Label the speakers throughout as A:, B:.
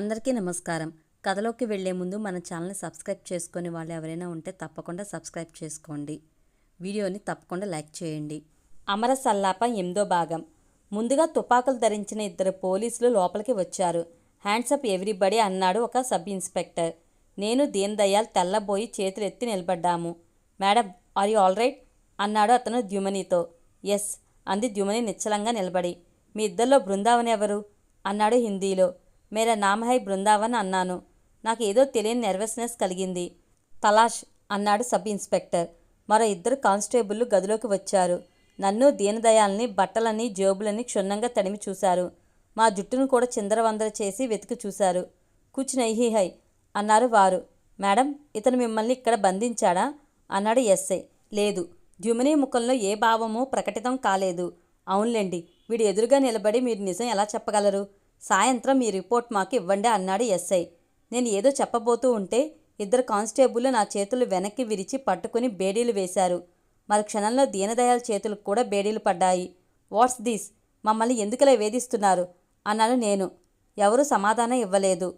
A: అందరికీ నమస్కారం. కథలోకి వెళ్ళే ముందు మన ఛానల్ని సబ్స్క్రైబ్ చేసుకునే వాళ్ళు ఎవరైనా ఉంటే తప్పకుండా సబ్స్క్రైబ్ చేసుకోండి. వీడియోని తప్పకుండా లైక్ చేయండి. అమర సల్లాప ఎనిమిదో భాగం. ముందుగా తుపాకులు ధరించిన ఇద్దరు పోలీసులు లోపలికి వచ్చారు. హ్యాండ్సప్ ఎవ్రీబడి అన్నాడు ఒక సబ్ ఇన్స్పెక్టర్. నేను దీన్ దయాల్ తెల్లబోయి చేతులు ఎత్తి నిలబడ్డాము. Madam are you all right? అన్నాడు అతను ద్యుమనితో. ఎస్ అంది ద్యుమని నిశ్చలంగా నిలబడి. మీ ఇద్దరిలో బృందావన్ ఎవరు అన్నాడు హిందీలో. మేరా నామ్ హై బృందావన్ అన్నాను. నాకు ఏదో తెలియని నెర్వస్నెస్ కలిగింది. తలాష్ అన్నాడు సబ్ ఇన్స్పెక్టర్. మరో ఇద్దరు కానిస్టేబుళ్ళు గదిలోకి వచ్చారు. నన్ను దీనదయాల్ని బట్టలని జేబులని క్షుణ్ణంగా తడిమి చూశారు. మా జుట్టును కూడా చిందరవందర చేసి వెతికి చూశారు. కుచ్ హై అన్నారు వారు. మేడం ఇతను మిమ్మల్ని ఇక్కడ బంధించాడా? అన్నాడు ఎస్ఐ లేదు. ద్యుమిని ముఖంలో ఏ భావమూ ప్రకటితం కాలేదు. అవునులేండి వీడు ఎదురుగా నిలబడి మీరు నిజం ఎలా చెప్పగలరు? సాయంత్రం మీ రిపోర్ట్ మాకు ఇవ్వండి అన్నాడు ఎస్ఐ. నేను ఏదో చెప్పబోతూ ఉంటే ఇద్దరు కానిస్టేబుల్ నా చేతులు వెనక్కి విరిచి పట్టుకుని బేడీలు వేశారు. మరి క్షణంలో దీనదయాల్ చేతులకు కూడా బేడీలు పడ్డాయి. What's this? మమ్మల్ని ఎందుకలా వేధిస్తున్నారు? అన్నాను నేను. ఎవరూ సమాధానం ఇవ్వలేదు.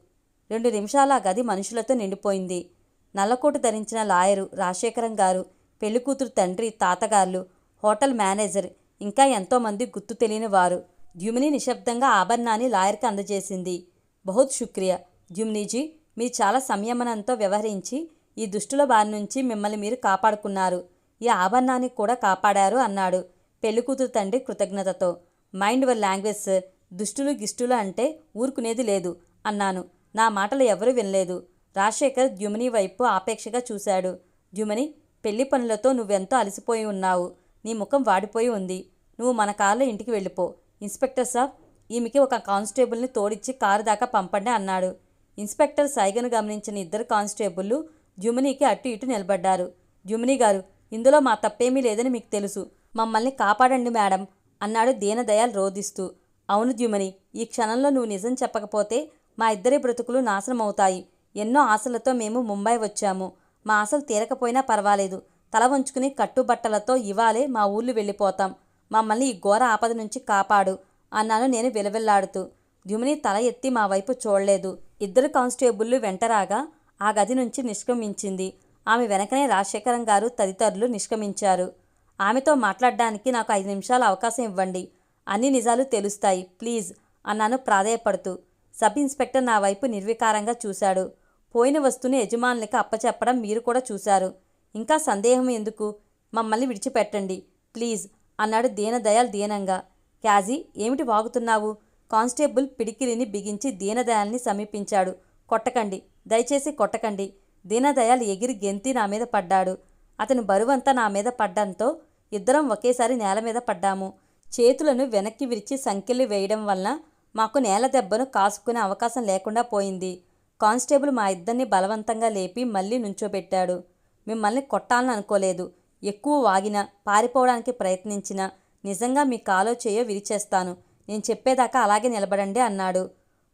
A: రెండు నిమిషాల ఆ గది మనుషులతో నిండిపోయింది. నల్లకోటు ధరించిన లాయరు రాజశేఖరం గారు పెళ్ళికూతురు తండ్రి తాతగార్లు హోటల్ మేనేజర్ ఇంకా ఎంతోమంది గుర్తు తెలియని వారు. ద్యుమిని నిశ్శబ్దంగా ఆభరణాన్ని లాయర్కి అందజేసింది. బహుత్ శుక్రియ. ద్యుమ్నీజీ మీరు చాలా సంయమనంతో వ్యవహరించి ఈ దుష్టుల బారి నుంచి మిమ్మల్ని మీరు కాపాడుకున్నారు. ఈ ఆభరణాన్ని కూడా కాపాడారు అన్నాడు పెళ్ళికూతురు తండ్రి కృతజ్ఞతతో. Mind your language sir. దుష్టులు గిష్టులు అంటే ఊరుకునేది లేదు అన్నాను. నా మాటలు ఎవరూ వినలేదు. రాజశేఖర్ ద్యుమని వైపు ఆపేక్షగా చూశాడు. ద్యుమని పెళ్ళి పనులతో నువ్వెంతో అలసిపోయి ఉన్నావు. నీ ముఖం వాడిపోయి ఉంది. నువ్వు మన కారులో ఇంటికి వెళ్ళిపో. ఇన్స్పెక్టర్ సాబ్ ఈమెకి ఒక కానిస్టేబుల్ని తోడిచ్చి కారు దాకా పంపండి అన్నాడు. ఇన్స్పెక్టర్ సైగను గమనించిన ఇద్దరు కానిస్టేబుల్లు జుమినీకి అటు ఇటు నిలబడ్డారు. జుమినీ గారు ఇందులో మా తప్పేమీ లేదని మీకు తెలుసు. మమ్మల్ని కాపాడండి మేడం అన్నాడు దీనదయాల్ రోధిస్తూ. అవును ద్యుమని ఈ క్షణంలో నువ్వు నిజం చెప్పకపోతే మా ఇద్దరి బ్రతుకులు నాశనం అవుతాయి ఎన్నో ఆశలతో మేము ముంబై వచ్చాము. మా ఆశలు తీరకపోయినా పర్వాలేదు. తల వంచుకుని కట్టుబట్టలతో ఇవాలే మా ఊళ్ళు వెళ్ళిపోతాం. మమ్మల్ని ఈ ఘోర ఆపద నుంచి కాపాడు అన్నాను నేను విలవిల్లాడుతూ. ద్యుమిని తల ఎత్తి మా వైపు చూడలేదు. ఇద్దరు కానిస్టేబుళ్ళు వెంటరాగా ఆ గది నుంచి నిష్క్రమించింది. ఆమె వెనకనే రాజశేఖరం గారు తదితరులు నిష్క్రమించారు. ఆమెతో మాట్లాడడానికి నాకు ఐదు నిమిషాల అవకాశం ఇవ్వండి. అన్ని నిజాలు తెలుస్తాయి. ప్లీజ్ అన్నాను ప్రాధేయపడుతూ. సబ్ ఇన్స్పెక్టర్ నా వైపు నిర్వికారంగా చూశాడు. పోయిన వస్తువుని యజమానులకి అప్పచెప్పడం మీరు కూడా చూశారు. ఇంకా సందేహం ఎందుకు? మమ్మల్ని విడిచిపెట్టండి. ప్లీజ్ అన్నాడు దీనదయాల్ దీనంగా. క్యాజీ ఏమిటి వాగుతున్నావు? కానిస్టేబుల్ పిడికిలిని బిగించి దీనదయాల్ని సమీపించాడు. కొట్టకండి. దయచేసి కొట్టకండి. దీనదయాల్ ఎగిరి గెంతి నా మీద పడ్డాడు. అతని బరువంతా నా మీద పడ్డంతో ఇద్దరం ఒకేసారి నేల మీద పడ్డాము. చేతులను వెనక్కి విరిచి సంకెళ్ళు వేయడం వలన మాకు నేల దెబ్బను కాసుకునే అవకాశం లేకుండా పోయింది. కానిస్టేబుల్ మా ఇద్దరిని బలవంతంగా లేపి మళ్ళీ నుంచోబెట్టాడు. మిమ్మల్ని కొట్టాలని అనుకోలేదు. ఎక్కువ వాగినా పారిపోవడానికి ప్రయత్నించినా నిజంగా మీ కాలో చేయో విరిచేస్తాను. నేను చెప్పేదాకా అలాగే నిలబడండి అన్నాడు.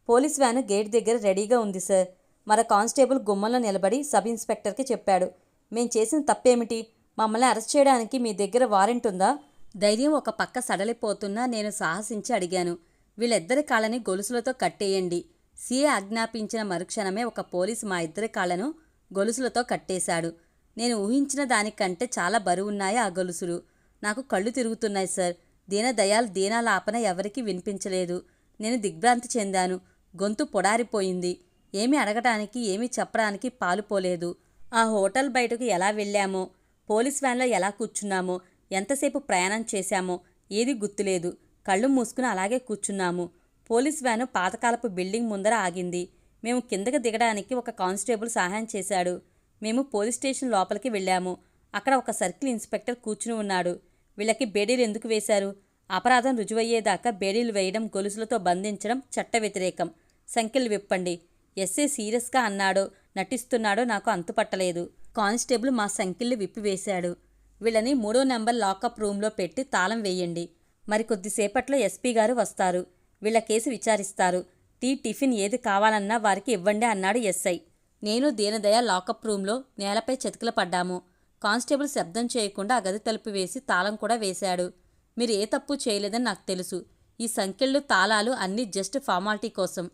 A: పోలీస్ వ్యాను గేట్ దగ్గర రెడీగా ఉంది సార్. మరో కానిస్టేబుల్ గుమ్మంలో నిలబడి సబ్ ఇన్స్పెక్టర్కి చెప్పాడు. మేం చేసిన తప్పేమిటి? మమ్మల్ని అరెస్ట్ చేయడానికి మీ దగ్గర వారెంట్ ఉందా? ధైర్యం ఒక పక్క సడలిపోతున్నా నేను సాహసించి అడిగాను. వీళ్ళిద్దరి కాళ్ళని గొలుసులతో కట్టేయండి. సీఏ ఆజ్ఞాపించిన మరుక్షణమే ఒక పోలీసు మా ఇద్దరి కాళ్ళను గొలుసులతో కట్టేశాడు. నేను ఊహించిన దానికంటే చాలా బరువున్నాయి ఆ గొలుసులు. నాకు కళ్ళు తిరుగుతున్నాయి సార్. దీనదయాల్ దీనాలాపన ఎవరికీ వినిపించలేదు. నేను దిగ్భ్రాంతి చెందాను. గొంతు పొడారిపోయింది. ఏమీ అడగటానికి ఏమీ చెప్పడానికి పాలుపోలేదు ఆ హోటల్ బయటకు ఎలా వెళ్ళామో పోలీస్ వ్యాన్లో ఎలా కూర్చున్నామో ఎంతసేపు ప్రయాణం చేశామో ఏది గుర్తులేదు. కళ్ళు మూసుకుని అలాగే కూర్చున్నాము. పోలీస్ వ్యాను పాతకాలపు బిల్డింగ్ ముందర ఆగింది. మేము కిందకు దిగడానికి ఒక కానిస్టేబుల్ సహాయం చేశాడు. మేము పోలీస్ స్టేషన్ లోపలికి వెళ్ళాము. అక్కడ ఒక సర్కిల్ ఇన్స్పెక్టర్ కూర్చుని ఉన్నాడు. వీళ్ళకి బేడీలు ఎందుకు వేశారు? అపరాధం రుజువయ్యేదాకా బేడీలు వేయడం గొలుసులతో బంధించడం చట్ట వ్యతిరేకం. సంఖ్యలు విప్పండి. ఎస్ఏ సీరియస్గా అన్నాడో నటిస్తున్నాడో నాకు అంతుపట్టలేదు. కానిస్టేబుల్ మా సంఖ్యలు విప్పివేశాడు. వీళ్ళని మూడో నెంబర్ లాకప్ రూమ్లో పెట్టి తాళం వేయండి. మరి కొద్దిసేపట్లో ఎస్పీ గారు వస్తారు. వీళ్ళ కేసు విచారిస్తారు. టీ టిఫిన్ ఏది కావాలన్నా వారికి ఇవ్వండి అన్నాడు ఎస్ఐ. నేను దీనదయ లాకప్ రూమ్లో నేలపై చతికిల పడ్డాము. కానిస్టేబుల్ శబ్దం చేయకుండా గది తలుపు వేసి తాళం కూడా వేశాడు. మీరు ఏ తప్పు చేయలేదని నాకు తెలుసు. ఈ సంఖ్యలు తాళాలు అన్నీ జస్ట్ ఫార్మాలిటీ కోసం.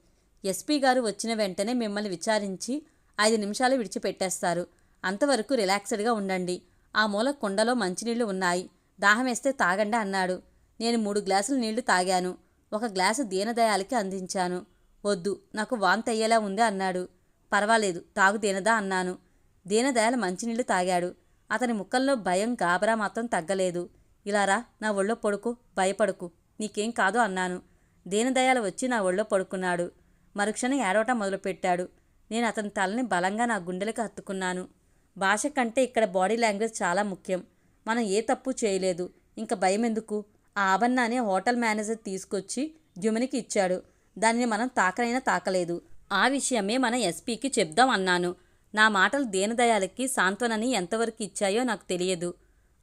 A: ఎస్పీ గారు వచ్చిన వెంటనే మిమ్మల్ని విచారించి ఐదు నిమిషాలు విడిచిపెట్టేస్తారు. అంతవరకు రిలాక్స్డ్గా ఉండండి. ఆ మూల కుండలో మంచినీళ్ళు ఉన్నాయి. దాహం వేస్తే తాగండి అన్నాడు. నేను మూడు గ్లాసులు నీళ్ళు తాగాను. ఒక గ్లాసు దీనదయాలకి అందించాను. వద్దు నాకు వాంతయ్యేలా ఉంది అన్నాడు. పర్వాలేదు తాగు దీనదా అన్నాను. దీనదయాల మంచినీళ్ళు తాగాడు. అతని ముఖంలో భయం గాబరా మాత్రం తగ్గలేదు. ఇలారా నా ఒళ్ళో పడుకు భయపడుకు. నీకేం కాదు అన్నాను. దీనదయాల వచ్చి నా ఒళ్ళో పడుకున్నాడు. మరుక్షణం ఏడవటం మొదలుపెట్టాడు. నేను అతని తలని బలంగా నా గుండెలకు హత్తుకున్నాను. భాష కంటే ఇక్కడ బాడీ లాంగ్వేజ్ చాలా ముఖ్యం. మనం ఏ తప్పు చేయలేదు. ఇంకా భయం ఎందుకు ఆ ఆభరణాన్ని హోటల్ మేనేజర్ తీసుకొచ్చి జుమనికి ఇచ్చాడు. దానిని మనం తాకనైనా తాకలేదు. ఆ విషయమే మన ఎస్పీకి చెప్దాం అన్నాను. నా మాటలు దేనదయాలకి సాంత్వనని ఎంతవరకు ఇచ్చాయో నాకు తెలియదు.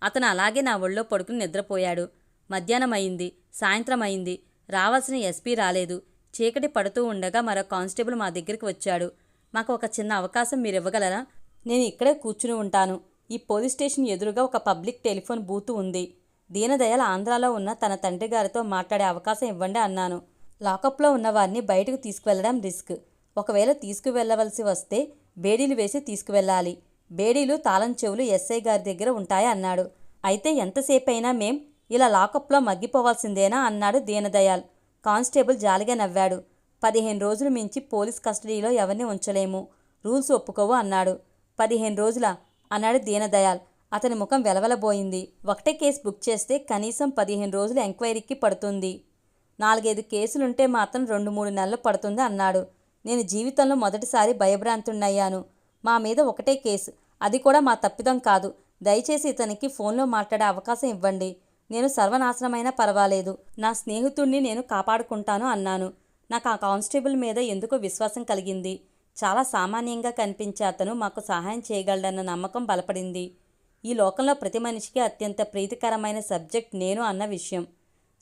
A: అతను అలాగే నా ఒళ్ళో పడుకుని నిద్రపోయాడు. మధ్యాహ్నం అయింది సాయంత్రం అయింది. రావాల్సిన ఎస్పీ రాలేదు. చీకటి పడుతూ ఉండగా మరో కానిస్టేబుల్ మా దగ్గరికి వచ్చాడు. మాకు ఒక చిన్న అవకాశం మీరు ఇవ్వగలరా? నేను ఇక్కడే కూర్చుని ఉంటాను. ఈ పోలీస్ స్టేషన్ ఎదురుగా ఒక పబ్లిక్ టెలిఫోన్ బూత్ ఉంది. దీనదయాల్ ఆంధ్రాలో ఉన్న తన తండ్రి గారితో మాట్లాడే అవకాశం ఇవ్వండి అన్నాను. లాకప్లో ఉన్న వారిని బయటకు తీసుకువెళ్ళడం రిస్క్. ఒకవేళ తీసుకువెళ్ళవలసి వస్తే బేడీలు వేసి తీసుకువెళ్ళాలి. బేడీలు తాళం చెవులు ఎస్ఐ గారి దగ్గర ఉంటాయి? అన్నాడు. అయితే ఎంతసేపైనా మేం ఇలా లాకప్లో మగ్గిపోవాల్సిందేనా? అన్నాడు దీనదయాల్. కానిస్టేబుల్ జాలిగా నవ్వాడు. పదిహేను రోజులు మించి పోలీస్ కస్టడీలో ఎవరిని ఉంచలేము. రూల్స్ ఒప్పుకోవు అన్నాడు. పదిహేను రోజుల అన్నాడు దీనదయాల్. అతని ముఖం వెలవెలబోయింది. ఒకటే కేసు బుక్ చేస్తే కనీసం పదిహేను రోజులు ఎంక్వైరీకి పడుతుంది. నాలుగైదు కేసులుంటే మాత్రం రెండు మూడు నెలలు పడుతుంది అన్నాడు. నేను జీవితంలో మొదటిసారి భయభ్రాంతున్నయ్యాను మా మీద ఒకటే కేసు. అది కూడా మా తప్పిదం కాదు. దయచేసి ఇతనికి ఫోన్లో మాట్లాడే అవకాశం ఇవ్వండి. నేను సర్వనాశనమైనా పర్వాలేదు. నా స్నేహితుడిని నేను కాపాడుకుంటాను అన్నాను. నాకు ఆ కానిస్టేబుల్ మీద ఎందుకో విశ్వాసం కలిగింది. చాలా సామాన్యంగా కనిపించే అతను మాకు సహాయం చేయగలడన్న నమ్మకం బలపడింది. ఈ లోకంలో ప్రతి మనిషికి అత్యంత ప్రీతికరమైన సబ్జెక్ట్ నేను అన్న విషయం.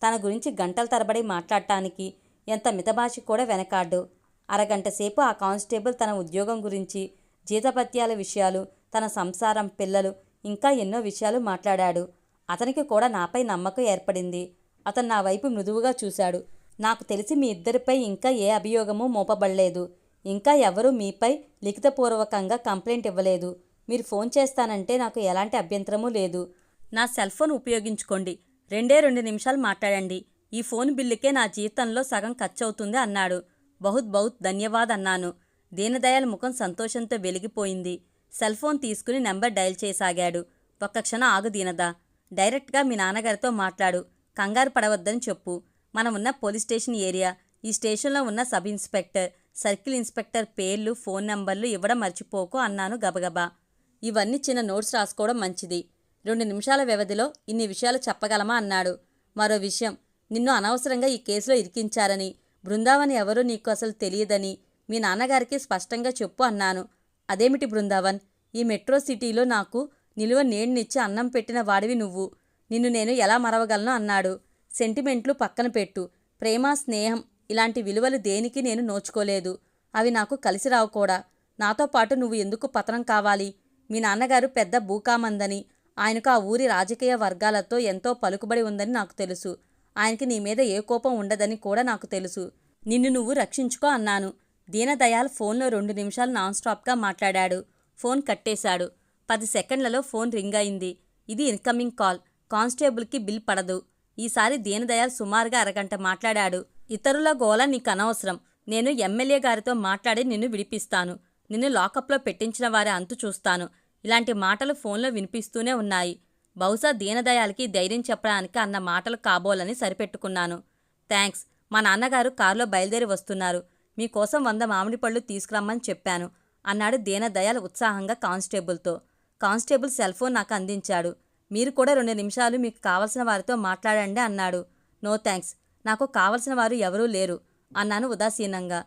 A: తన గురించి గంటల తరబడి మాట్లాడటానికి ఎంత మితభాషి కూడా వెనకాడ్డు. అరగంట సేపు ఆ కానిస్టేబుల్ తన ఉద్యోగం గురించి జీతపత్యాల విషయాలు తన సంసారం పిల్లలు ఇంకా ఎన్నో విషయాలు మాట్లాడాడు. అతనికి కూడా నాపై నమ్మకం ఏర్పడింది. అతను నా వైపు మృదువుగా చూశాడు. నాకు తెలిసి మీ ఇద్దరిపై ఇంకా ఏ అభియోగమూ మోపబడలేదు. ఇంకా ఎవరూ మీపై లిఖితపూర్వకంగా కంప్లైంట్ ఇవ్వలేదు. మీరు ఫోన్ చేస్తానంటే నాకు ఎలాంటి అభ్యంతరమూ లేదు. నా సెల్ ఫోన్ ఉపయోగించుకోండి. రెండే రెండు నిమిషాలు మాట్లాడండి. ఈ ఫోన్ బిల్లుకే నా జీతంలో సగం ఖర్చవుతుంది అన్నాడు. బహుత్ బహుత్ ధన్యవాద్ అన్నాను. దీనదయాల్ ముఖం సంతోషంతో వెలిగిపోయింది. సెల్ ఫోన్ తీసుకుని నెంబర్ డయల్ చేయసాగాడు ఒక్క క్షణం ఆగు దీనదా. డైరెక్ట్గా మీ నాన్నగారితో మాట్లాడు. కంగారు పడవద్దని చెప్పు. మనం ఉన్న పోలీస్ స్టేషన్ ఏరియా. ఈ స్టేషన్లో ఉన్న సబ్ ఇన్స్పెక్టర్ సర్కిల్ ఇన్స్పెక్టర్ పేర్లు ఫోన్ నంబర్లు ఇవ్వడం మర్చిపోకు అన్నాను గబగబా. ఇవన్నీ చిన్న నోట్స్ రాసుకోవడం మంచిది. రెండు నిమిషాల వ్యవధిలో ఇన్ని విషయాలు చెప్పగలమా అన్నాడు. మరో విషయం నిన్ను అనవసరంగా ఈ కేసులో ఇరికించారని. బృందావన్ ఎవరో నీకు అసలు తెలియదని మీ నాన్నగారికి స్పష్టంగా చెప్పు అన్నాను. అదేమిటి బృందావన్? ఈ మెట్రో సిటీలో నాకు నిలువ నీళ్ళనిచ్చి అన్నం పెట్టిన వాడివి నువ్వు. నిన్ను నేను ఎలా మరవగలను అన్నాడు. సెంటిమెంట్లు పక్కన పెట్టు. ప్రేమ స్నేహం ఇలాంటి విలువలు దేనికి నేను నోచుకోలేదు. అవి నాకు కలిసి రావు కూడా. నాతో పాటు నువ్వు ఎందుకు పతనం కావాలి? మీ నాన్నగారు పెద్ద భూకామందని ఆయనకు ఆ ఊరి రాజకీయ వర్గాలతో ఎంతో పలుకుబడి ఉందని నాకు తెలుసు. ఆయనకి నీ మీద ఏ కోపం ఉండదని కూడా నాకు తెలుసు. నిన్ను నువ్వు రక్షించుకో అన్నాను. దీనదయాల్ ఫోన్లో రెండు నిమిషాలు నాన్ స్టాప్గా మాట్లాడాడు. ఫోన్ కట్టేశాడు. పది సెకండ్లలో ఫోన్ రింగ్ అయింది. ఇది ఇన్కమింగ్ కాల్. కానిస్టేబుల్కి బిల్ పడదు. ఈసారి దీనదయాల్ సుమారుగా అరగంట మాట్లాడాడు. ఇతరుల గోల నీకు అనవసరం. నేను ఎమ్మెల్యే గారితో మాట్లాడి నిన్ను విడిపిస్తాను. నిన్ను లాకప్లో పెట్టించిన వారి అంతు చూస్తాను. ఇలాంటి మాటలు ఫోన్లో వినిపిస్తూనే ఉన్నాయి. బహుశా దీనదయాలకి ధైర్యం చెప్పడానికి అన్న మాటలు కాబోలని సరిపెట్టుకున్నాను. థ్యాంక్స్ మా నాన్నగారు కారులో బయలుదేరి వస్తున్నారు. మీకోసం వంద మామిడి పళ్ళు తీసుకురమ్మని చెప్పాను అన్నాడు దీనదయాల్ ఉత్సాహంగా కానిస్టేబుల్తో. కానిస్టేబుల్ సెల్ ఫోన్ నాకు అందించాడు. మీరు కూడా రెండు నిమిషాలు మీకు కావలసిన వారితో మాట్లాడండి అన్నాడు. నో థ్యాంక్స్ నాకు కావలసిన వారు ఎవరూ లేరు అన్నాను ఉదాసీనంగా.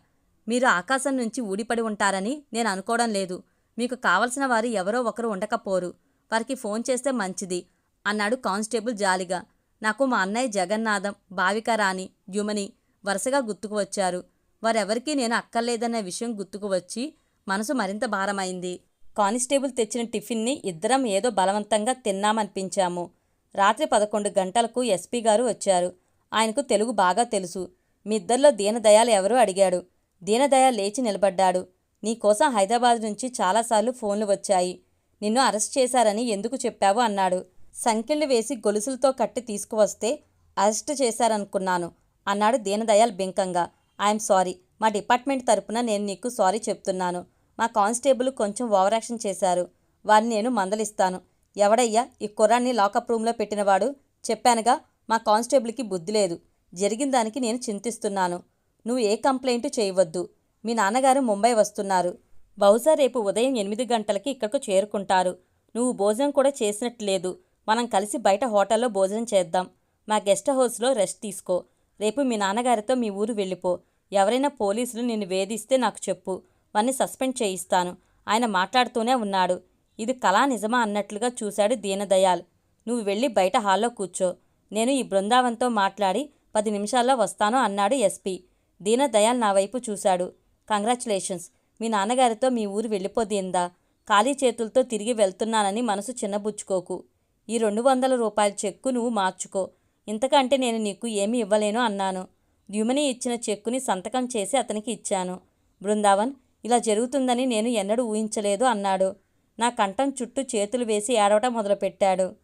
A: మీరు ఆకాశం నుంచి ఊడిపడి ఉంటారని నేను అనుకోవడం లేదు. మీకు కావలసిన వారు ఎవరో ఒకరు ఉండకపోరు. వారికి ఫోన్ చేస్తే మంచిది. అన్నాడు కానిస్టేబుల్ జాలిగా. నాకు మా అన్నయ్య జగన్నాథం భావిక రాణి యుమని వరుసగా గుర్తుకు వచ్చారు. వారెవరికీ నేను అక్కర్లేదన్న విషయం గుర్తుకు వచ్చి మనసు మరింత భారమైంది. కానిస్టేబుల్ తెచ్చిన టిఫిన్ని ఇద్దరం ఏదో బలవంతంగా తిన్నామనిపించాము. రాత్రి పదకొండు గంటలకు ఎస్పీ గారు వచ్చారు. ఆయనకు తెలుగు బాగా తెలుసు. మీ ఇద్దరిలో దీనదయాలు ఎవరో అడిగాడు. దీనదయాల్ లేచి నిలబడ్డాడు. నీకోసం హైదరాబాద్ నుంచి చాలాసార్లు ఫోన్లు వచ్చాయి. నిన్ను అరెస్ట్ చేశారని ఎందుకు చెప్పావు అన్నాడు. సంకెళ్ళు వేసి గొలుసులతో కట్టి తీసుకువస్తే అరెస్ట్ చేశారనుకున్నాను అన్నాడు దీనదయాల్ బింకంగా. I'm sorry. మా డిపార్ట్మెంట్ తరపున నేను నీకు సారీ చెప్తున్నాను. మా కానిస్టేబుల్ కొంచెం ఓవరాక్షన్ చేశారు. వారిని నేను మందలిస్తాను. ఎవడయ్యా? ఈ కుర్రాన్ని లాకప్ రూమ్లో పెట్టినవాడు? చెప్పానుగా మా కానిస్టేబుల్కి బుద్ధి లేదు. జరిగిన దానికి నేను చింతిస్తున్నాను. నువ్వు ఏ కంప్లైంట్ చేయవద్దు. మీ నాన్నగారు ముంబై వస్తున్నారు. బహుశా రేపు ఉదయం ఎనిమిది గంటలకి ఇక్కడకు చేరుకుంటారు. నువ్వు భోజనం కూడా చేసినట్టు లేదు మనం కలిసి బయట హోటల్లో భోజనం చేద్దాం. మా గెస్ట్ హౌస్లో రెస్ట్ తీసుకో. రేపు మీ నాన్నగారితో మీ ఊరు వెళ్ళిపో. ఎవరైనా పోలీసులు నిన్ను వేధిస్తే నాకు చెప్పు. వాన్ని సస్పెండ్ చేయిస్తాను. ఆయన మాట్లాడుతూనే ఉన్నాడు. ఇది కళా నిజమా అన్నట్లుగా చూశాడు దీనదయాల్. నువ్వు వెళ్ళి బయట హాల్లో కూర్చో. నేను ఈ బృందావన్తో మాట్లాడి పది నిమిషాల్లో వస్తాను అన్నాడు ఎస్పీ. దీనదయాల్ నా వైపు చూశాడు. కంగ్రాచులేషన్స్. మీ నాన్నగారితో మీ ఊరు వెళ్ళిపోదీందా ఖాళీ చేతులతో తిరిగి వెళ్తున్నానని మనసు చిన్నబుచ్చుకోకు. ఈ రెండు వందల రూపాయల చెక్కు నువ్వు మార్చుకో. ఇంతకంటే నేను నీకు ఏమీ ఇవ్వలేను అన్నాను. ద్యుమని ఇచ్చిన చెక్కుని సంతకం చేసి అతనికి ఇచ్చాను. బృందావన్ ఇలా జరుగుతుందని నేను ఎన్నడూ ఊహించలేదు అన్నాడు. నా కంఠం చుట్టూ చేతులు వేసి ఏడవటం మొదలుపెట్టాడు.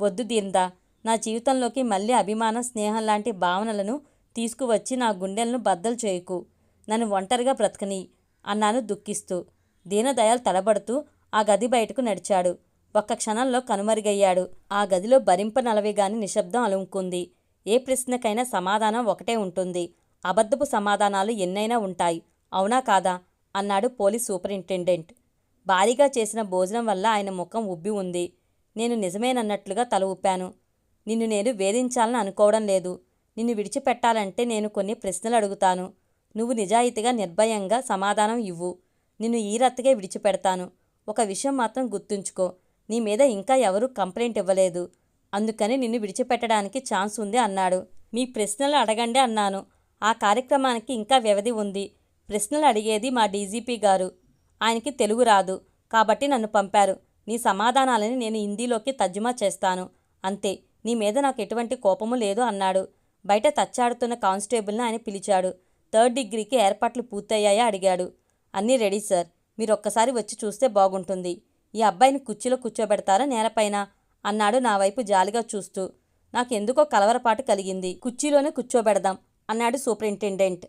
A: వద్దు దీందా నా జీవితంలోకి మళ్ళీ అభిమానం స్నేహం లాంటి భావనలను తీసుకువచ్చి నా గుండెలను బద్దలు చేయకు. నన్ను ఒంటరిగా బ్రతకని అన్నాను దుఃఖిస్తూ. దీనదయాల్ తడబడుతూ ఆ గది బయటకు నడిచాడు. ఒక్క క్షణంలో కనుమరుగయ్యాడు. ఆ గదిలో భరింప నలవిగాని నిశ్శబ్దం అలుముకుంది. ఏ ప్రశ్నకైనా సమాధానం ఒకటే ఉంటుంది. అబద్ధపు సమాధానాలు ఎన్నైనా ఉంటాయి. అవునా కాదా? అన్నాడు పోలీస్ సూపరింటెండెంట్. భారీగా చేసిన భోజనం వల్ల ఆయన ముఖం ఉబ్బి ఉంది. నేను నిజమేనన్నట్లుగా తల ఊపాను. నిన్ను నేను వేధించాలని అనుకోవడం లేదు. నిన్ను విడిచిపెట్టాలంటే నేను కొన్ని ప్రశ్నలు అడుగుతాను. నువ్వు నిజాయితీగా నిర్భయంగా సమాధానం ఇవ్వు. నిన్ను ఈ విడిచిపెడతాను. ఒక విషయం మాత్రం గుర్తుంచుకో. నీ మీద ఇంకా ఎవరూ కంప్లైంట్ ఇవ్వలేదు. అందుకని నిన్ను విడిచిపెట్టడానికి ఛాన్స్ ఉంది అన్నాడు. మీ ప్రశ్నలు అడగండి అన్నాను. ఆ కార్యక్రమానికి ఇంకా వ్యవధి ఉంది. ప్రశ్నలు అడిగేది మా డీజీపీ గారు. ఆయనకి తెలుగు రాదు. కాబట్టి నన్ను పంపారు. నీ సమాధానాలని నేను హిందీలోకి తర్జుమా చేస్తాను. అంతే. నీ మీద నాకు ఎటువంటి కోపము లేదు అన్నాడు. బయట తచ్చాడుతున్న కానిస్టేబుల్ని ఆయన పిలిచాడు. థర్డ్ డిగ్రీకి ఏర్పాట్లు పూర్తయ్యాయా అడిగాడు. అన్నీ రెడీ సార్. మీరు ఒక్కసారి వచ్చి చూస్తే బాగుంటుంది. ఈ అబ్బాయిని కుర్చీలో కూర్చోబెడతారా నేలపైన? అన్నాడు నా వైపు జాలిగా చూస్తూ. నాకెందుకో కలవరపాటు కలిగింది. కుర్చీలోనే కూర్చోబెడదాం అన్నాడు సూపరింటెండెంట్.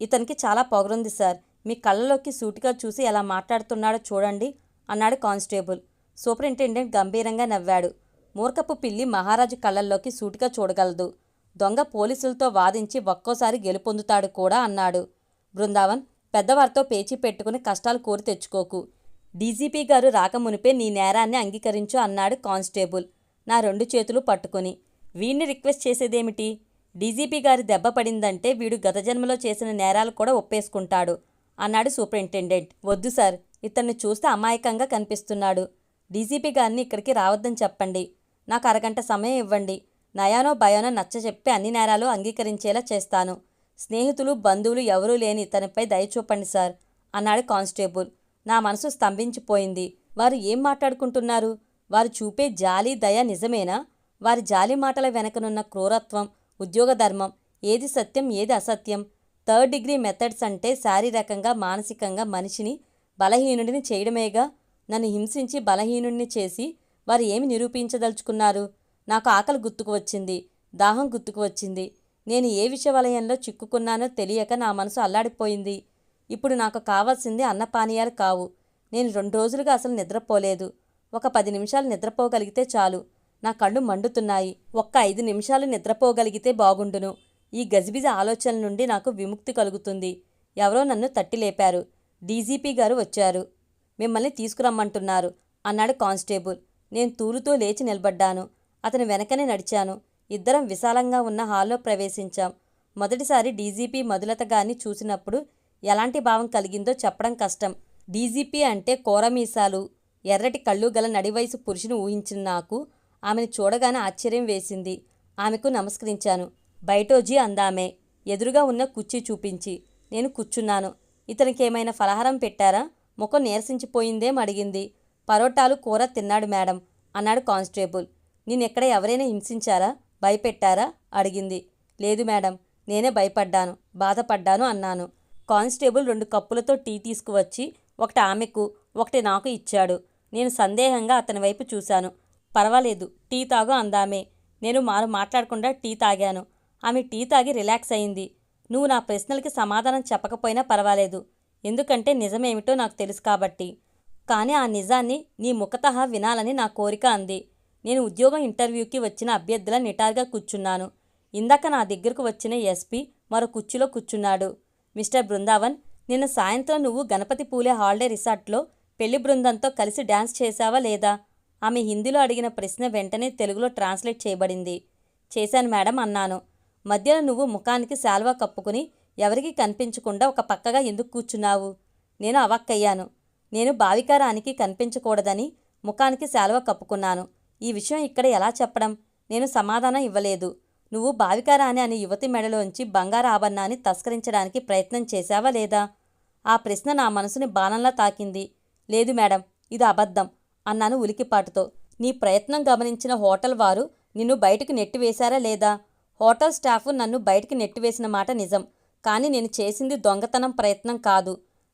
A: ఇతనికి చాలా పొగరుంది సార్. మీ కళ్ళలోకి సూటిగా చూసి ఎలా మాట్లాడుతున్నాడో చూడండి అన్నాడు కానిస్టేబుల్. సూపరింటెండెంట్ గంభీరంగా నవ్వాడు. మూర్ఖపు పిల్లి మహారాజు కళ్ళల్లోకి సూటిగా చూడగలదు. దొంగ పోలీసులతో వాదించి ఒక్కోసారి గెలుపొందుతాడు కూడా అన్నాడు. బృందావన్ పెద్దవారితో పేచీ పెట్టుకుని కష్టాలు కోరి తెచ్చుకోకు. డీజీపీ గారు రాకమునిపే నీ నేరాన్ని అంగీకరించు అన్నాడు కానిస్టేబుల్ నా రెండు చేతులు పట్టుకుని. వీణ్ణి రిక్వెస్ట్ చేసేదేమిటి? డీజీపీ గారి దెబ్బ పడిందంటే వీడు గత జన్మలో చేసిన నేరాలు కూడా ఒప్పేసుకుంటాడు అన్నాడు సూపరింటెండెంట్. వద్దు సార్ ఇతన్ని చూస్తే అమాయకంగా కనిపిస్తున్నాడు. డీజీపీ గారిని ఇక్కడికి రావద్దని చెప్పండి. నాకు అరగంట సమయం ఇవ్వండి. నయానో భయానో నచ్చ చెప్పి అన్ని నేరాలు అంగీకరించేలా చేస్తాను. స్నేహితులు బంధువులు ఎవరూ లేని ఇతనిపై దయ చూపండి సార్ అన్నాడు కానిస్టేబుల్. నా మనసు స్తంభించిపోయింది. వారు ఏం మాట్లాడుకుంటున్నారు? వారు చూపే జాలి దయ నిజమేనా? వారి జాలి మాటల వెనకనున్న క్రూరత్వం ఉద్యోగ ధర్మం ఏది సత్యం ఏది అసత్యం? థర్డ్ డిగ్రీ మెథడ్స్ అంటే శారీరకంగా మానసికంగా మనిషిని బలహీనుడిని చేయడమేగా? నన్ను హింసించి బలహీనుడిని చేసి వారు ఏమి నిరూపించదలుచుకున్నారు? నాకు ఆకలి గుర్తుకు వచ్చింది దాహం గుర్తుకు వచ్చింది. నేను ఏ విషయ వలయంలో చిక్కుకున్నానో తెలియక నా మనసు అల్లాడిపోయింది. ఇప్పుడు నాకు కావాల్సింది అన్నపానీయాలు కావు. నేను రెండు రోజులుగా అసలు నిద్రపోలేదు. ఒక పది నిమిషాలు నిద్రపోగలిగితే చాలు. నా కళ్ళు మండుతున్నాయి. ఒక్క ఐదు నిమిషాలు నిద్రపోగలిగితే బాగుండును. ఈ గజిబిజ ఆలోచనల నుండి నాకు విముక్తి కలుగుతుంది. ఎవరో నన్ను తట్టి లేపారు డీజీపీ గారు వచ్చారు. మిమ్మల్ని తీసుకురమ్మంటున్నారు అన్నాడు కానిస్టేబుల్. నేను తూలుతూ లేచి నిలబడ్డాను. అతని వెనకనే నడిచాను. ఇద్దరం విశాలంగా ఉన్న హాల్లో ప్రవేశించాం. మొదటిసారి డీజీపీ మధులత గారిని చూసినప్పుడు ఎలాంటి భావం కలిగిందో చెప్పడం కష్టం. డీజీపీ అంటే కోరమీసాలు. ఎర్రటి కళ్ళు గల నడివయసు పురుషుని ఊహించిన నాకు ఆమెను చూడగానే ఆశ్చర్యం వేసింది. ఆమెకు నమస్కరించాను. బయటోజీ అందామే. ఎదురుగా ఉన్న కుర్చీ చూపించి నేను కూర్చున్నాను. ఇతనికేమైనా ఫలహారం పెట్టారా? ముఖం నీరసించిపోయిందేం అడిగింది. పరోటాలు కూర తిన్నాడు మేడం అన్నాడు కానిస్టేబుల్. నిన్నెక్కడ ఎవరైనా హింసించారా? భయపెట్టారా? అడిగింది. లేదు మేడం నేనే భయపడ్డాను బాధపడ్డాను అన్నాను. కానిస్టేబుల్ రెండు కప్పులతో టీ తీసుకువచ్చి ఒకటి ఆమెకు ఒకటి నాకు ఇచ్చాడు. నేను సందేహంగా అతని వైపు చూశాను. పర్వాలేదు టీ తాగు అందామే. నేను మారు మాట్లాడకుండా టీ తాగాను. ఆమె టీ తాగి రిలాక్స్ అయింది. నువ్వు నా ప్రశ్నలకి సమాధానం చెప్పకపోయినా పర్వాలేదు. ఎందుకంటే నిజమేమిటో నాకు తెలుసు కాబట్టి. కానీ ఆ నిజాన్ని నీ ముఖతః వినాలని నా కోరిక అంది. నేను ఉద్యోగం ఇంటర్వ్యూకి వచ్చిన అభ్యర్థుల నిటారుగా కూర్చున్నాను. ఇందాక నా దగ్గరకు వచ్చిన ఎస్పీ మరో కుర్చీలో కూర్చున్నాడు. మిస్టర్ బృందావన్ నిన్న సాయంత్రం నువ్వు గణపతి పూలే హాలిడే రిసార్ట్లో పెళ్ళి బృందంతో కలిసి డాన్స్ చేశావా లేదా? ఆమె హిందీలో అడిగిన ప్రశ్న వెంటనే తెలుగులో ట్రాన్స్లేట్ చేయబడింది. చేశాను మేడం అన్నాను. మధ్యలో నువ్వు ముఖానికి శాల్వా కప్పుకుని ఎవరికీ కనిపించకుండా ఒక పక్కగా ఎందుకు కూర్చున్నావు? నేను అవాక్కయ్యాను. నేను భావికారానికి కనిపించకూడదని ముఖానికి శాల్వా కప్పుకున్నాను. ఈ విషయం ఇక్కడ ఎలా చెప్పడం? నేను సమాధానం ఇవ్వలేదు. నువ్వు భావికారాని అనే యువతి మెడలోంచి బంగారు ఆభరణాన్ని తస్కరించడానికి ప్రయత్నం చేశావా లేదా? ఆ ప్రశ్న నా మనసుని బాణంలా తాకింది. లేదు మేడం ఇది అబద్ధం అన్నాను ఉలికిపాటుతో. నీ ప్రయత్నం గమనించిన హోటల్ వారు నిన్ను బయటకు నెట్టివేశారా లేదా? హోటల్ స్టాఫ్ నన్ను బయటికి నెట్టివేసిన మాట నిజం కానీ నేను చేసింది దొంగతనం ప్రయత్నం కాదు.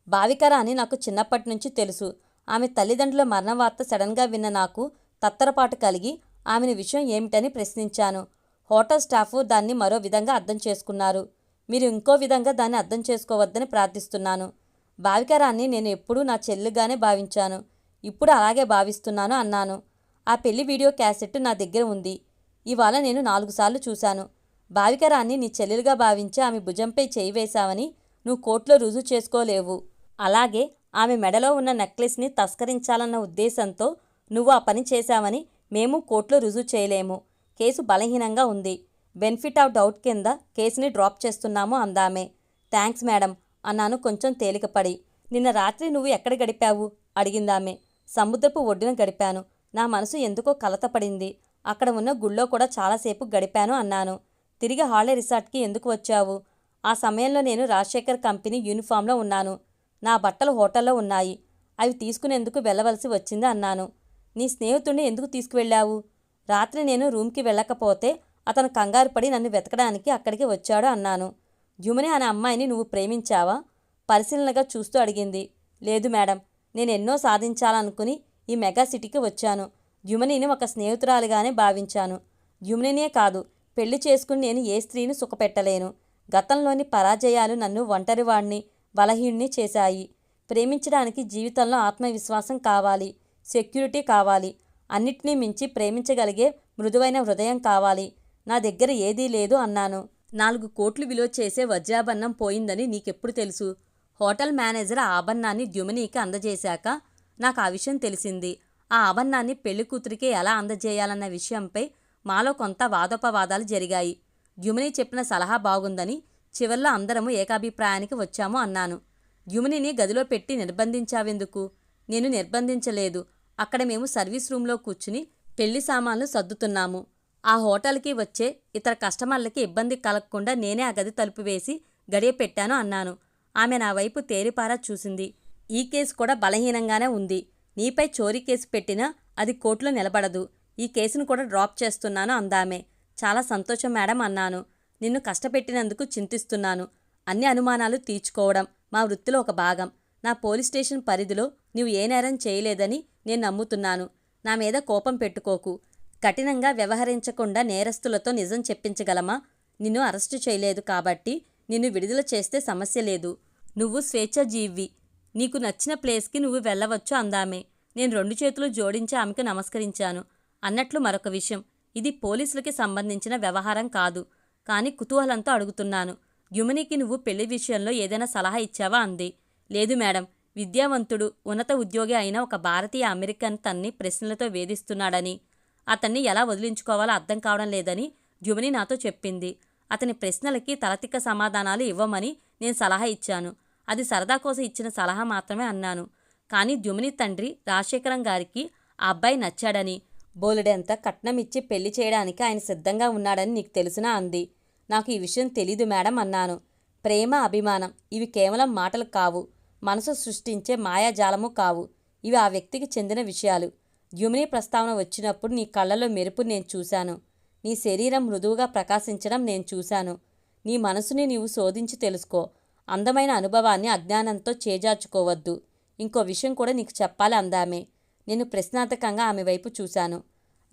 A: భావికర అని నాకు చిన్నప్పటి నుంచి తెలుసు. ఆమె తల్లిదండ్రుల మరణ వార్త సడన్గా విన్న నాకు తత్తరపాటు కలిగి ఆమెను విషయం ఏమిటని ప్రశ్నించాను. హోటల్ స్టాఫ్ దాన్ని మరో విధంగా అర్థం చేసుకున్నారు. మీరు ఇంకో విధంగా దాన్ని అర్థం చేసుకోవద్దని ప్రార్థిస్తున్నాను. భావికరాన్ని నేను ఎప్పుడూ నా చెల్లుగానే భావించాను. ఇప్పుడు అలాగే భావిస్తున్నాను అన్నాను. ఆ పెళ్ళి వీడియో క్యాసెట్ నా దగ్గర ఉంది. ఇవాళ నేను నాలుగు సార్లు చూశాను. భావికరాన్ని నీ చెల్లెలుగా భావించి ఆమె భుజంపై చేయి వేశావని నువ్వు కోర్టులో రుజువు చేసుకోలేవు. అలాగే ఆమె మెడలో ఉన్న నెక్లెస్ని తస్కరించాలన్న ఉద్దేశంతో నువ్వు ఆ పని చేశావని మేము కోర్టులో రుజువు చేయలేము. కేసు బలహీనంగా ఉంది. బెనిఫిట్ ఆఫ్ డౌట్ కింద కేసుని డ్రాప్ చేస్తున్నాము అందామే. థ్యాంక్స్ మేడం అన్నాను కొంచెం తేలికపడి. నిన్న రాత్రి నువ్వు ఎక్కడ గడిపావు? అడిగిందామె. సముద్రపు ఒడ్డున గడిపాను. నా మనసు ఎందుకో కలతపడింది. అక్కడ ఉన్న గుళ్ళో కూడా చాలాసేపు గడిపాను అన్నాను. తిరిగి హాలిడే రిసార్ట్కి ఎందుకు వచ్చావు? ఆ సమయంలో నేను రాజశేఖర్ కంపెనీ యూనిఫామ్లో ఉన్నాను. నా బట్టలు హోటల్లో ఉన్నాయి. అవి తీసుకునేందుకు వెళ్ళవలసి వచ్చింది అన్నాను. నీ స్నేహితుడిని ఎందుకు తీసుకువెళ్ళావు? రాత్రి నేను రూమ్కి వెళ్ళకపోతే అతను కంగారు పడి నన్ను వెతకడానికి అక్కడికి వచ్చాడు అన్నాను. జుమని అనే అమ్మాయిని నువ్వు ప్రేమించావా? పరిశీలనగా చూస్తూ అడిగింది. లేదు మేడం నేను ఎన్నో సాధించాలనుకుని ఈ మెగా సిటీకి వచ్చాను. జుమనిని ఒక స్నేహితురాలిగానే భావించాను. జుమనినే కాదు పెళ్ళి చేసుకుని నేను ఏ స్త్రీని సుఖపెట్టలేను. గతంలోని పరాజయాలు నన్ను ఒంటరివాణ్ణి బలహీణ్ణి చేశాయి. ప్రేమించడానికి జీవితంలో ఆత్మవిశ్వాసం కావాలి. సెక్యూరిటీ కావాలి. అన్నిటినీ మించి ప్రేమించగలిగే మృదువైన హృదయం కావాలి. నా దగ్గర ఏదీ లేదు అన్నాను. నాలుగు కోట్లు విలువ చేసే వజ్రాభరణం పోయిందని నీకెప్పుడు తెలుసు? హోటల్ మేనేజర్ ఆభరణాన్ని ద్యుమనీకి అందజేశాక నాకు ఆ విషయం తెలిసింది. ఆ ఆభరణాన్ని పెళ్ళి కూతురికి ఎలా అందజేయాలన్న విషయంపై మాలో కొంత వాదోపవాదాలు జరిగాయి. ద్యుమని చెప్పిన సలహా బాగుందని చివర్లో అందరము ఏకాభిప్రాయానికి వచ్చాము అన్నాను. ద్యుమనిని గదిలో పెట్టి నిర్బంధించావెందుకు? నేను నిర్బంధించలేదు. అక్కడ మేము సర్వీస్ రూంలో కూర్చుని పెళ్ళి సామాన్లు సర్దుతున్నాము. ఆ హోటల్కి వచ్చే ఇతర కస్టమర్లకి ఇబ్బంది కలగకుండా నేనే ఆ గది తలుపు వేసి గడియ పెట్టాను అన్నాను. ఆమె నా వైపు తేరిపారా చూసింది. ఈ కేసు కూడా బలహీనంగానే ఉంది. నీపై చోరీ కేసు పెట్టినా అది కోర్టులో నిలబడదు. ఈ కేసును కూడా డ్రాప్ చేస్తున్నాను అందామే. చాలా సంతోషం మేడం అన్నాను. నిన్ను కష్టపెట్టినందుకు చింతిస్తున్నాను. అన్ని అనుమానాలు తీర్చుకోవడం మా వృత్తిలో ఒక భాగం. నా పోలీస్ స్టేషన్ పరిధిలో నువ్వు ఏ నేరం చేయలేదని నేను నమ్ముతున్నాను. నా మీద కోపం పెట్టుకోకు. కఠినంగా వ్యవహరించకుండా నేరస్తులతో నిజం చెప్పించగలమా? నిన్ను అరెస్టు చేయలేదు కాబట్టి నిన్ను విడుదల చేస్తే సమస్య లేదు. నువ్వు స్వేచ్ఛాజీవి. నీకు నచ్చిన ప్లేస్కి నువ్వు వెళ్ళవచ్చు అందామే. నేను రెండు చేతులు జోడించి ఆమెకు నమస్కరించాను. అన్నట్లు మరొక విషయం. ఇది పోలీసులకి సంబంధించిన వ్యవహారం కాదు. కానీ కుతూహలంతో అడుగుతున్నాను. యుమనికి నువ్వు పెళ్ళి విషయంలో ఏదైనా సలహా ఇచ్చావా? అంది. లేదు మేడం. విద్యావంతుడు ఉన్నత ఉద్యోగి అయిన ఒక భారతీయ అమెరికన్ తన్ని ప్రశ్నలతో వేధిస్తున్నాడని అతన్ని ఎలా వదిలించుకోవాలో అర్థం కావడం లేదని జుమిని నాతో చెప్పింది. అతని ప్రశ్నలకి తలతిక్క సమాధానాలు ఇవ్వమని నేను సలహా ఇచ్చాను. అది సరదా కోసం ఇచ్చిన సలహా మాత్రమే అన్నాను. కానీ జుమిని తండ్రి రాజశేఖరం గారికి ఆ అబ్బాయి నచ్చాడని బోలెడంత కట్నం ఇచ్చి పెళ్ళి చేయడానికి ఆయన సిద్ధంగా ఉన్నాడని నీకు తెలుసునా అంది. నాకు ఈ విషయం తెలీదు మేడం అన్నాను. ప్రేమ అభిమానం ఇవి కేవలం మాటలు కావు. మనసు సృష్టించే మాయాజాలము కావు. ఇవి ఆ వ్యక్తికి చెందిన విషయాలు. ద్యుమిని ప్రస్తావన వచ్చినప్పుడు నీ కళ్ళలో మెరుపు నేను చూశాను. నీ శరీరం మృదువుగా ప్రకాశించడం నేను చూశాను. నీ మనసుని నీవు శోధించి తెలుసుకో. అందమైన అనుభవాన్ని అజ్ఞానంతో చేజార్చుకోవద్దు. ఇంకో విషయం కూడా నీకు చెప్పాలి అందామే. నేను ప్రశ్నార్థకంగా ఆమె వైపు చూశాను.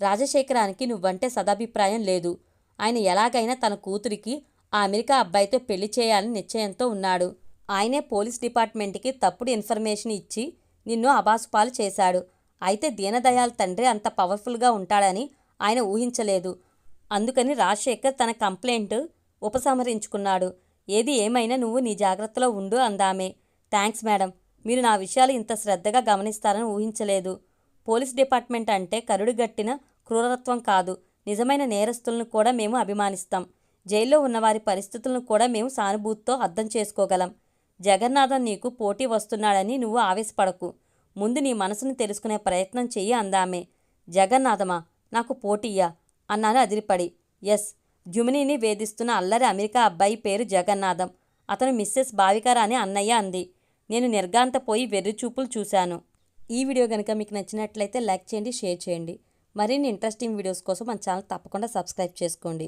A: రాజశేఖరానికి నువ్వంటే సదాభిప్రాయం లేదు. ఆయన ఎలాగైనా తన కూతురికి ఆ అమెరికా అబ్బాయితో పెళ్ళి చేయాలని నిశ్చయంతో ఉన్నాడు. ఆయనే పోలీస్ డిపార్ట్మెంట్కి తప్పుడు ఇన్ఫర్మేషన్ ఇచ్చి నిన్ను అబాసుపాలు చేశాడు. అయితే దీనదయాల్ తండ్రి అంత పవర్ఫుల్గా ఉంటాడని ఆయన ఊహించలేదు. అందుకని రాజశేఖర్ తన కంప్లైంట్ ఉపసంహరించుకున్నాడు. ఏది ఏమైనా నువ్వు నీ జాగ్రత్తలో ఉండు అందామే. Thanks madam. మీరు నా విషయాలు ఇంత శ్రద్ధగా గమనిస్తారని ఊహించలేదు. పోలీస్ డిపార్ట్మెంట్ అంటే కరుడుగట్టిన క్రూరత్వం కాదు. నిజమైన నేరస్తులను కూడా మేము అభిమానిస్తాం. జైల్లో ఉన్నవారి పరిస్థితులను కూడా మేము సానుభూతితో అర్థం చేసుకోగలం. జగన్నాథన్ నీకు పోటీ వస్తున్నాడని నువ్వు ఆవేశపడకు. ముందు నీ మనసును తెలుసుకునే ప్రయత్నం చెయ్యి అందామే. జగన్నాథమా నాకు పోటీయా అన్నాను అదిరిపడి. ఎస్ జుమినీని వేధిస్తున్న అల్లరి అమెరికా అబ్బాయి పేరు జగన్నాథం. అతను మిస్సెస్ భావికారాని అన్నయ్య అంది. నేను నిర్గాంతపోయి వెర్రిచూపులు చూశాను. ఈ వీడియో కనుక మీకు నచ్చినట్లయితే లైక్ చేయండి షేర్ చేయండి. మరిన్ని ఇంట్రెస్టింగ్ వీడియోస్ కోసం మన ఛానల్ తప్పకుండా సబ్స్క్రైబ్ చేసుకోండి.